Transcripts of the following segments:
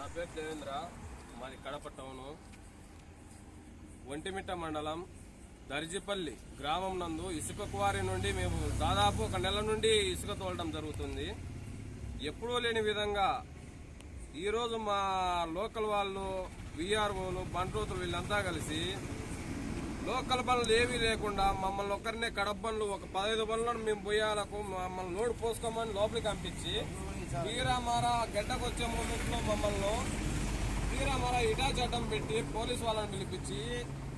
నా పేరు దేవేంద్ర. మాది కడప టౌను. ఒంటిమిట్ట మండలం దర్జిపల్లి గ్రామం నందు ఇసుక క్వారీ నుండి మేము దాదాపు ఒక నెల నుండి ఇసుక తోలడం జరుగుతుంది. ఎప్పుడూ లేని విధంగా ఈరోజు మా లోకల్ వాళ్ళు విఆర్ఓలు బండ్రోతులు వీళ్ళంతా కలిసి లోకల్ పనులు ఏమీ లేకుండా మమ్మల్ని ఒక్కరినే కడప ఒక పదహైదు పనులను మేము పోయాలకు మమ్మల్ని లోడ్ పోసుకోమని లోపలికి పంపించి వీరామారా గడ్డకు వచ్చే మూమెంట్లో మమ్మల్ని వీరామారా ఇటా చట్టం పెట్టి పోలీసు వాళ్ళని పిలిపించి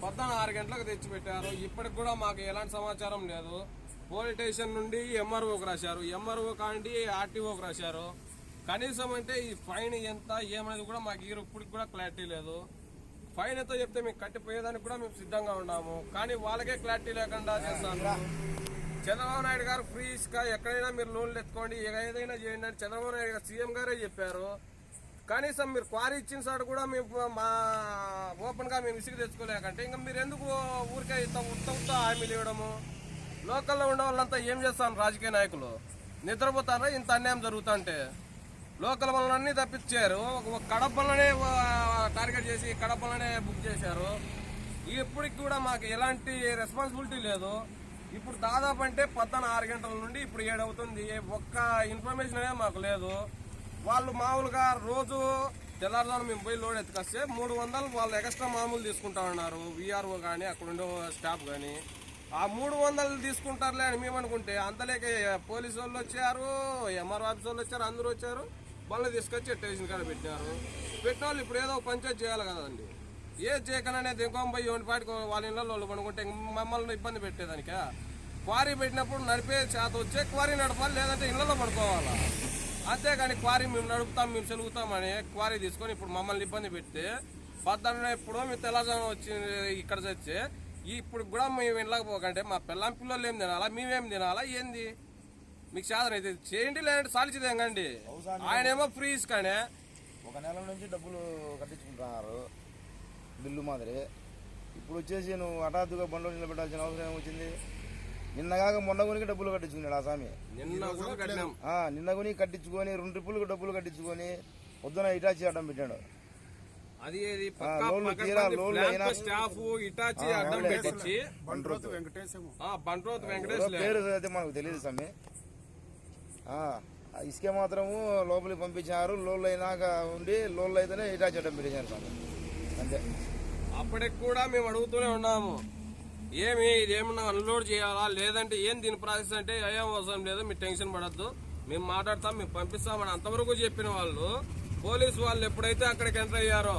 పొద్దున ఆరు గంటలకు తెచ్చిపెట్టారు. ఇప్పటికి కూడా మాకు ఎలాంటి సమాచారం లేదు. పోలీస్ స్టేషన్ నుండి ఎంఆర్ఓకి రాశారు. ఎంఆర్ఓ కాండి ఆర్టీఓకి రాశారు. కనీసం అంటే ఈ ఫైన్ ఎంత ఏమనేది కూడా మాకు ఈ ఇప్పటికి కూడా క్లారిటీ లేదు. ఫైన్ ఎంతో చెప్తే మేము కట్టిపోయేదానికి కూడా మేము సిద్ధంగా ఉన్నాము. కానీ వాళ్ళకే క్లారిటీ లేకుండా చేస్తాను. చంద్రబాబు నాయుడు గారు ఫ్రీ ఇసుక ఎక్కడైనా మీరు లోన్లు ఎత్తుకోండి ఏదైనా చేయండి అని చంద్రబాబు నాయుడు గారు సీఎం గారే చెప్పారు. కనీసం మీరు క్వారీ ఇచ్చిన సార్ కూడా మేము మా ఓపెన్గా మేము ఇసుక తెచ్చుకోలేకంటే ఇంకా మీరు ఎందుకు ఊరికే ఇంత ఉత్త ఉత్త హామీలు ఇవ్వడము? లోకల్లో ఉండే వాళ్ళంతా ఏం చేస్తాను రాజకీయ నాయకులు? నిద్రపోతారా? ఇంత అన్యాయం జరుగుతుంటే? లోకల్ వల్లన్నీ తప్పించారు. ఒక కడపలనే టార్గెట్ చేసి కడపలనే బుక్ చేశారు. ఇప్పటికి కూడా మాకు ఎలాంటి రెస్పాన్సిబిలిటీ లేదు. ఇప్పుడు దాదాపు అంటే పొద్దున ఆరు గంటల నుండి ఇప్పుడు ఏడవుతుంది. ఒక్క ఇన్ఫర్మేషన్ అనేది మాకు లేదు. వాళ్ళు మామూలుగా రోజు తెల్లారుజాము మేము పోయి లోడ్ ఎత్తుకొస్తే మూడు వందలు వాళ్ళు ఎక్స్ట్రా మామూలు తీసుకుంటా ఉన్నారు. విఆర్ఓ కానీ అక్కడ ఉండే స్టాఫ్ కానీ ఆ మూడు వందలు తీసుకుంటారులే అని మేము అనుకుంటే అంతలేక పోలీసు వాళ్ళు వచ్చారు ఎంఆర్ఓ ఆఫీస్ వాళ్ళు వచ్చారు అందరూ వచ్చారు. వాళ్ళు తీసుకొచ్చి టేషన్ కాడ పెట్టినారు. పెట్టిన వాళ్ళు ఇప్పుడు ఏదో ఒక పంచాయతీ చేయాలి కదండి. ఏ చేయకనే దింకోం పోయి ఎవరి పాటికి వాళ్ళ ఇళ్ళలో వాళ్ళు పనుకుంటే మమ్మల్ని ఇబ్బంది పెట్టేదానికా? క్వారీ పెట్టినప్పుడు నడిపే చేత వచ్చే క్వారీ నడపాలి లేదంటే ఇళ్ళలో పడుకోవాలా? అంతేగాని క్వారీ మేము నడుపుతాం మేము సెలుగుతామని క్వారీ తీసుకొని ఇప్పుడు మమ్మల్ని ఇబ్బంది పెడితే పొద్దున్న ఎప్పుడో మేము తెల్లజాము వచ్చి ఇక్కడ తెచ్చే ఇప్పుడు కూడా మేము వెళ్ళకపోకంటే మా పిల్లం పిల్లలు ఏం తినాలా మేమేం తినాలా ఏంది? మీకు సాధన అయితే చేయండి లేదంటే సాలిచిదేంగండి ఆయనేమో ఫ్రీ ఇసుకనే ఒక నెల నుంచి డబ్బులు కట్టించుకుంటున్నారు. బిల్లు మాదిరి. ఇప్పుడు వచ్చేసి నువ్వు హఠాత్తుగా బండ్లో నిలబెట్టాల్సిన అవసరం ఏమొచ్చింది? నిన్నగాక మొన్న కొనికి డబ్బులు కట్టించుకున్నాడు ఆ స్వామి నిన్న కొని కట్టించుకొని రెండు ట్రిప్పులకు డబ్బులు కట్టించుకొని పొద్దున ఇటాచి అడ్డం పెట్టాడు. అది స్టాఫ్ ఇటాచి అడ్డం పెట్టించి బండ్రోతు వెంకటేష్ పేరు అయితే మనకు తెలియదు స్వామి ఆ, ఆ ఇసుక మాత్రము లోపలికి పంపించారు లోన్లు అయినాక ఉండి లోన్లు అయితేనే ఇటాచి అడ్డం పెట్టేశారు స్వామి అంతే అప్పటికి కూడా మేము అడుగుతూనే ఉన్నాము. ఏమి ఇదేమన్నా అన్లోడ్ చేయాలా? లేదంటే ఏం దీని ప్రాసెస్ అంటే ఏం అవసరం లేదు మీరు టెన్షన్ పడద్దు. మేము మాట్లాడతాం మేము పంపిస్తామని అంతవరకు చెప్పిన వాళ్ళు. పోలీసు వాళ్ళు ఎప్పుడైతే అక్కడికి ఎంటర్ అయ్యారో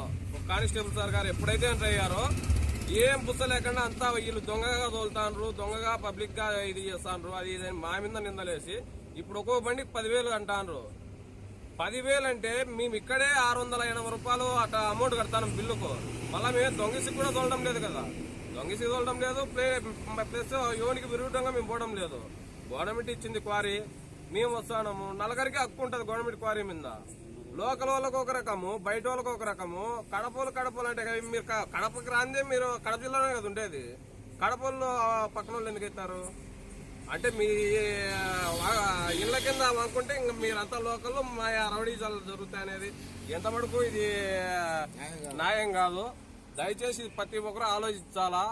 కానిస్టేబుల్ సార్ గారు ఎప్పుడైతే ఎంటర్ అయ్యారో ఏం పుస్త లేకుండా అంతా వీళ్ళు దొంగగా తోలుతాండ్రు దొంగగా పబ్లిక్గా ఇది చేస్తాండ్రు అది ఇది అని మా మీద నిందలేసి ఇప్పుడు ఒక్కో బండికి పదివేలు అంటాండ్రు. పదివేలు అంటే మేము ఇక్కడే ఆరు వందల ఎనభై రూపాయలు అట్లా అమౌంట్ కడతాను బిల్లుకు. మళ్ళీ మేము దొంగిసి కూడా తోలడం లేదు కదా. దొంగిసి తోలడం లేదు ప్లే ప్లస్ యోనికి విరుగుడంగా మేము పోవడం లేదు. గవర్నమెంట్ ఇచ్చింది క్వారీ మేము వస్తాము నలగరికి హక్కు ఉంటుంది గవర్నమెంట్ క్వారీ మీద. లోకల్ వాళ్ళకు ఒక రకము బయట వాళ్ళకి ఒక రకము. కడపలు కడపలు అంటే మీరు కడపకి రాందే మీరు కడప జిల్లాలోనే కదా ఉండేది. కడపల్లో పక్కన వాళ్ళు ఎందుకు ఎత్తారు? అంటే మీ ఇళ్ళ కింద అనుకుంటే ఇంకా మీరంతా లోకల్లో మా రౌడీజాలు జరుగుతాయి అనేది ఎంత మటుకు ఇది న్యాయం కాదు. దయచేసి ప్రతి ఒక్కరు ఆలోచించాలా?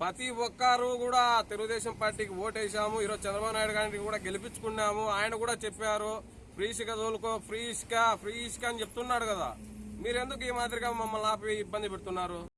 ప్రతి ఒక్కరు కూడా తెలుగుదేశం పార్టీకి ఓటేసాము ఈరోజు చంద్రబాబు నాయుడు గారికి కూడా గెలిపించుకున్నాము. ఆయన కూడా చెప్పారు ఫ్రీ ఇసుక తోలుకో ఫ్రీ ఇసుక ఫ్రీ ఇసుక అని చెప్తున్నాడు కదా. మీరెందుకు ఈ మాదిరిగా మమ్మల్ని ఆపి ఇబ్బంది పెడుతున్నారు?